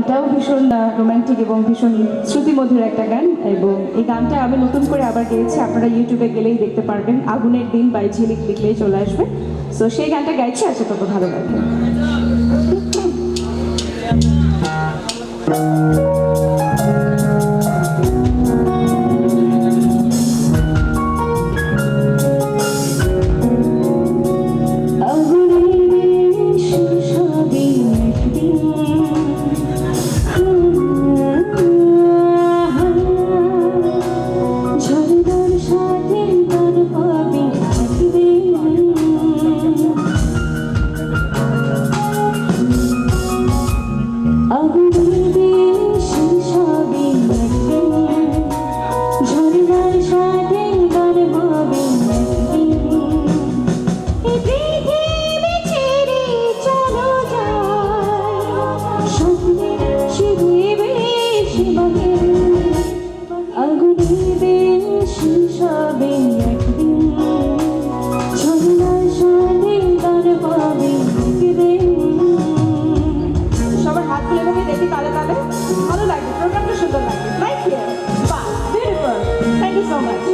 গানটাও ভীষণ রোমান্টিক এবং ভীষণ শ্রুতিমধুর একটা গান এবং এই গানটা আমি নতুন করে আবার গেয়েছি। আপনারা ইউটিউবে গেলেই দেখতে পারবেন। আগুনের দিন বাই ঝিলিক লিখলেই চলে আসবে। সো সেই গানটা গাইছি, আশা তত ভালো লাগবে। so.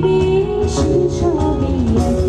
必是愁敌